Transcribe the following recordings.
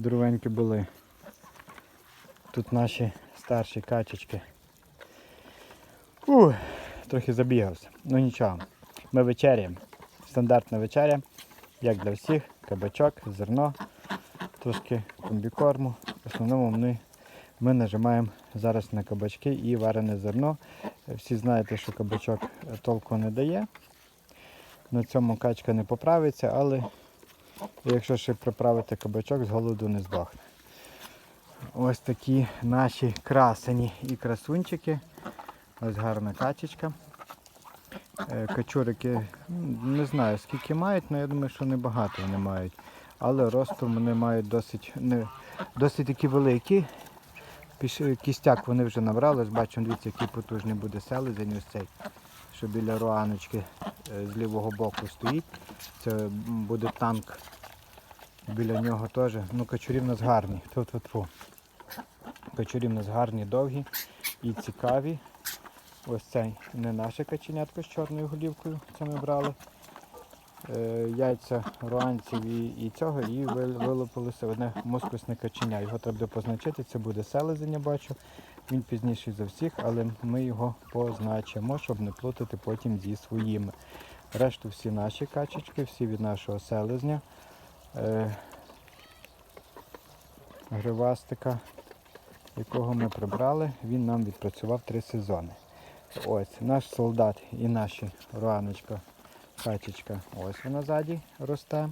здоровенькі були. Тут наші старші качечки. Ух, трохи забігався. Ну нічого. Ми вечеряємо. Стандартна вечеря, як для всіх, кабачок, зерно, трошки комбікорму. В основному ми, ми нажимаємо зараз на кабачки і варене зерно. Всі знаєте, що кабачок толку не дає. На цьому качка не поправиться, але якщо ще приправити кабачок, з голоду не здохне. Ось такі наші красені і красунчики. Ось гарна качечка. Е, Качурики не знаю скільки мають, але я думаю, що небагато вони мають. Але ростом вони мають досить, не, досить такі великі. Піш- Кістяк вони вже набрали. Бачимо, дивіться, який потужний буде селезень ось цей, що біля руаночки е, з лівого боку стоїть. Це буде танк. Біля нього теж. Ну, качурі в нас гарні. Тьфу-тьфу-тьфу. Качурі в нас гарні, довгі і цікаві. Ось цей не наше каченятко з чорною голівкою, це ми брали. Е, яйця руанців і, і цього, і вилупилося одне мускусне каченя. Його треба позначити, це буде селезень, я бачу. Він пізніший за всіх, але ми його позначимо, щоб не плутати потім зі своїми. Решту всі наші качечки, всі від нашого селезня. Е, гривастика, якого ми прибрали, він нам відпрацював три сезони. Ось наш солдат і наші руаночка, качечка, ось вона ззаді росте.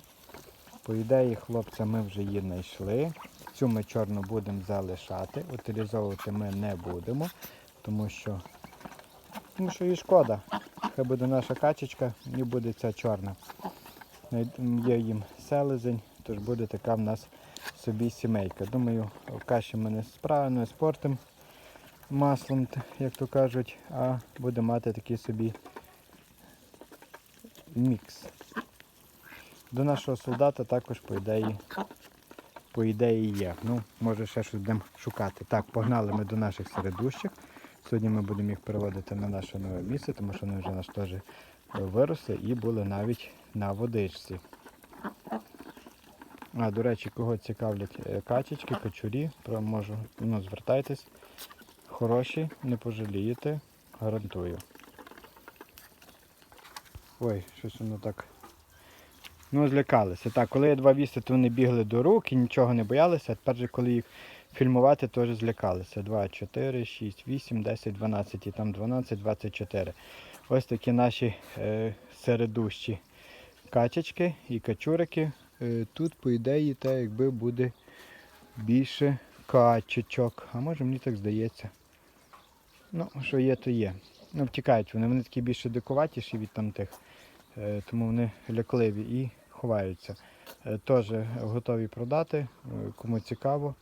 По ідеї, хлопця, ми вже її знайшли. Цю ми чорну будемо залишати, утилізовувати ми не будемо, тому що, тому що їй шкода. Хай буде наша качечка і буде ця чорна. Є їм селезень, тож буде така в нас собі сімейка. Думаю, каші ми не справимо, не спортимо маслом, як то кажуть, а буде мати такий собі мікс. До нашого солдата також, по ідеї, по ідеї є. Ну, може ще щось будемо шукати. Так, погнали ми до наших середущих. Сьогодні ми будемо їх переводити на наше нове місце, тому що вони вже наш теж е, виросли і були навіть на водичці. А, до речі, кого цікавлять е, качечки, качурі, можу, ну, звертайтесь. Хороші, не пожалієте, гарантую. Ой, щось воно так. Ну, злякалися. Так, коли я два віси, то вони бігли до рук і нічого не боялися, а тепер же, коли їх фільмувати, теж злякалися. 2, 4, 6, 8, 10, 12 і там 12, 24. Ось такі наші е, середущі качечки і качурики. Е, тут, по ідеї, так якби буде більше качечок. А може мені так здається. Ну, що є, то є. Ну, втікають вони, вони такі більше дикуватіші від там тих, е, тому вони лякливі і ховаються. Е, Теж готові продати. Е, Кому цікаво,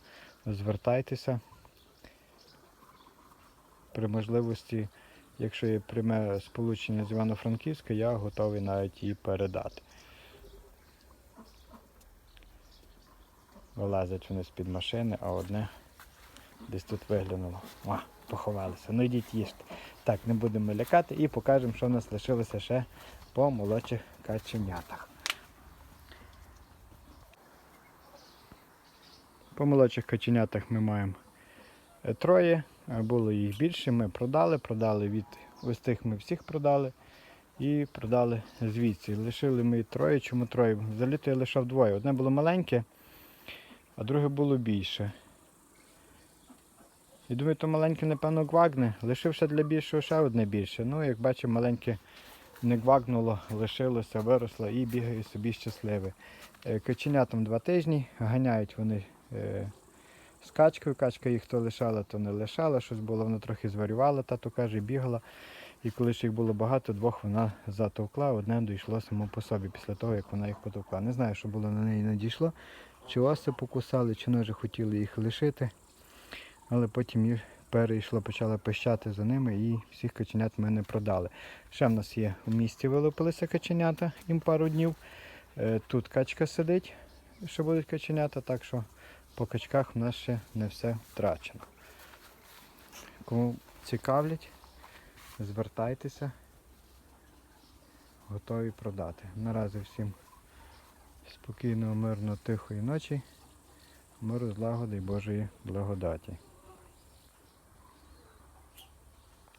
звертайтеся. При можливості, якщо є пряме сполучення з Івано-Франківська, я готовий навіть її передати. Вилазять вони з-під машини, а одне десь тут виглянуло. О, поховалися. Ну йдіть їжте. Так, не будемо лякати і покажемо, що в нас лишилося ще по молодших каченятах. По молодших каченятах ми маємо е, троє. Було їх більше. Ми продали, продали від ось тих ми всіх продали і продали звідси. Лишили ми троє. Чому троє? Взагалі то я лишав двоє. Одне було маленьке, а друге було більше. І думаю, то маленьке, напевно, гвагне. Лишив для більшого ще одне більше. Ну, як бачимо, маленьке не гвагнуло, лишилося, виросло і бігає собі щасливе. Е, Каченятам два тижні, ганяють вони з качкою. Качка їх то лишала, то не лишала. Щось було, вона трохи зварювала, тато каже, бігала. І коли ж їх було багато, двох вона затовкла, одне дійшло само по собі після того, як вона їх потовкла. Не знаю, що було на неї не дійшло. Чи оси покусали, чи може хотіли їх лишити. Але потім їх перейшло, почало пищати за ними і всіх каченят ми не продали. Ще в нас є у місті вилупилися каченята, їм пару днів. Е, Тут качка сидить, що будуть каченята, так що по качках в нас ще не все втрачено. Кому цікавлять, звертайтеся, готові продати. Наразі всім спокійного, мирно, тихої ночі. миру, злагоди і Божої благодаті.